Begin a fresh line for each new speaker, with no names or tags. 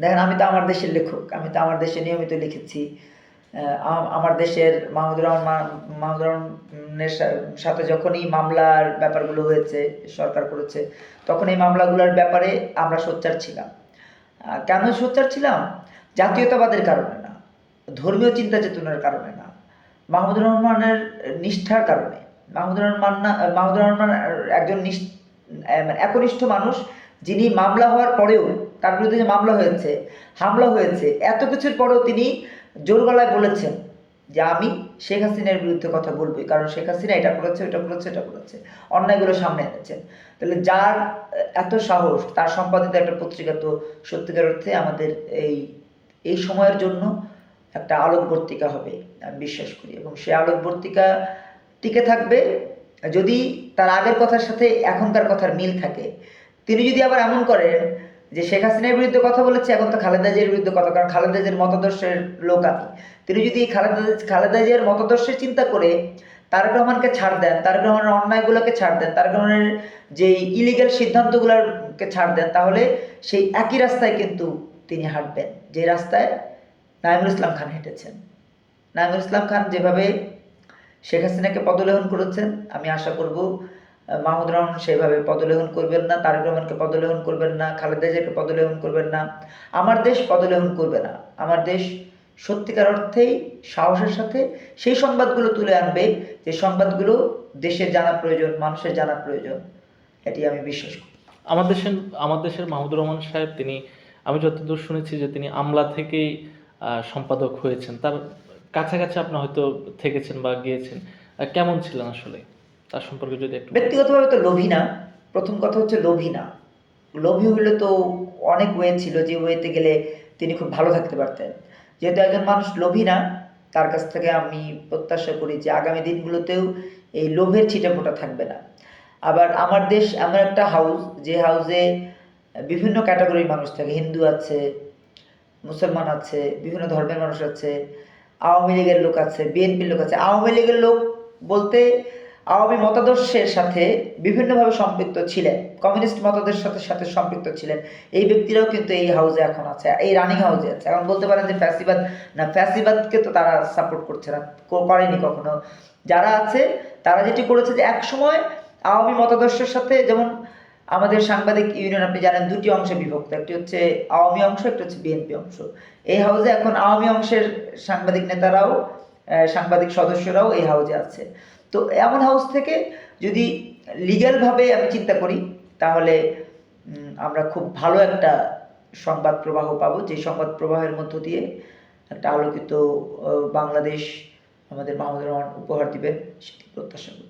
দেখেন, আমি তো আমার দেশের লেখক, আমি তো আমার দেশে নিয়মিত লিখেছি। আমার দেশের মাহমুদুর রহমান মাহমুদুর রহমানের সাথে যখনই মামলার ব্যাপারগুলো হয়েছে, সরকার করেছে তখন এই মামলাগুলোর ব্যাপারে আমরা সোচ্চার ছিলাম। কেন সোচ্চার ছিলাম? জাতীয়তাবাদের কারণে না, ধর্মীয় চিন্তা চেতনার কারণে না, মাহমুদুর রহমানের নিষ্ঠার কারণে। মাহমুদুর রহমান না মাহমুদুর রহমান একজন মানে একনিষ্ঠ মানুষ, যিনি মামলা হওয়ার পরেও তার বিরুদ্ধে যে মামলা হয়েছে, হামলা হয়েছে, এত কিছুর পরেও তিনি জোর গলায় বলেছেন যে আমি শেখ হাসিনার বিরুদ্ধে কথা বলবোই, কারণ শেখ হাসিনা এটা করেছে এটা করেছে এটা করেছে। অন্যায়গুলো সামনে এনেছেন। তাহলে যার এত সাহস, তার সম্পাদিত একটা পত্রিকা তো সত্যিকার অর্থে আমাদের এই এই সময়ের জন্য একটা আলোকবর্তিকা হবে, আমি বিশ্বাস করি। এবং সেই আলোকবর্তিকা টিকে থাকবে যদি তার আগের কথার সাথে এখনকার কথার মিল থাকে। তিনি যদি আবার এমন করেন যে শেখ হাসিনার বিরুদ্ধে কথা বলেছে, এখন তো খালেদা জিয়ার বিরুদ্ধে কথা, কারণ খালেদা জিয়ার মতাদর্শের লোক আমি তিনি যদি খালেদা খালেদা জিয়ার মতাদর্শের চিন্তা করে তারেক রহমানকে ছাড় দেন, তারেক রহমানের অন্যায়গুলোকে ছাড় দেন, তারেক রহমানের যে ইলিগাল সিদ্ধান্তগুলোকে ছাড় দেন, তাহলে সেই একই রাস্তায় কিন্তু তিনি হাঁটবেন, যে রাস্তায় নাইমুল ইসলাম খান হেঁটেছেন। নাইমুল ইসলাম খান যেভাবে শেখ হাসিনাকে পদলেহন করেছেন, আমি আশা করব আহ, মাহমুদুর রহমান সেভাবে পদলেহন করবেন না তারেক রহমানকে পদলেহন করবেন না খালেদা জিয়াকে পদলেহন করবেন না। আমার দেশ পদলেহন করবে না। আমার দেশ সত্যিকার অর্থেই সাহসের সাথে সেই সংবাদগুলো তুলে আনবে যে সংবাদগুলো দেশের জানা প্রয়োজন মানুষের জানা প্রয়োজন। এটি আমি বিশ্বাস করি।
আমার দেশের আমার দেশের মাহমুদুর রহমান সাহেব তিনি আমি যতদূর শুনেছি যে তিনি আমলা থেকেই সম্পাদক হয়েছেন। তার কাছাকাছি আপনি হয়তো থেকেছেন বা গিয়েছেন। কেমন ছিলেন আসলে? তার সম্পর্কে যদি একটু
ব্যক্তিগতভাবে তো লোভী না। প্রথম কথা হচ্ছে লোভী না। লোভী হলে তো অনেক ওয়ে ছিল যে ওয়েতে গেলে তিনি খুব ভালো থাকতে পারতেন। যেহেতু একজন মানুষ লোভী না, তার কাছ থেকে আমি প্রত্যাশা করি যে আগামী দিনগুলোতেও এই লোভের ছিটেফোঁটা থাকবে না। আবার আমার দেশ এমন একটা হাউস যে হাউসে বিভিন্ন ক্যাটাগরির মানুষ থাকে। হিন্দু আছে, মুসলমান আছে, বিভিন্ন ধর্মের মানুষ আছে, আওয়ামী লীগের লোক আছে বিএনপির লোক আছে। আওয়ামী লীগের লোক বলতে আওয়ামী মতাদর্শের সাথে বিভিন্নভাবে সম্পৃক্ত ছিলেন, কমিউনিস্ট মতাদর্শের সাথে সাথে সম্পৃক্ত ছিলেন। এই ব্যক্তিরাও কিন্তু এই হাউসে এখন আছে, এই রানিং হাউসে আছে। এখন বলতে পারেন যে ফ্যাসিবাদ, না, ফ্যাসিবাদকে তো তারা সাপোর্ট করছে না করেনি কখনো। যারা আছে, তারা যেটি করেছে যে এক সময় আওয়ামী মতাদর্শের সাথে, যেমন আমাদের সাংবাদিক ইউনিয়ন, আপনি জানেন দুটি অংশে বিভক্ত, একটি হচ্ছে আওয়ামী অংশ, একটি হচ্ছে বিএনপি অংশ। এই হাউসে এখন আওয়ামী অংশের সাংবাদিক নেতারাও সাংবাদিক সদস্যরাও এই হাউসে আছে। তো এমন হাউস থেকে যদি লিগ্যালভাবে আমি চিন্তা করি, তাহলে আমরা খুব ভালো একটা সংবাদ প্রবাহ পাবো। যে সংবাদ প্রবাহের মধ্য দিয়ে একটা আলোকিত বাংলাদেশ আমাদের মাহমুদুর রহমান উপহার দিবেন সেটি প্রত্যাশা পারি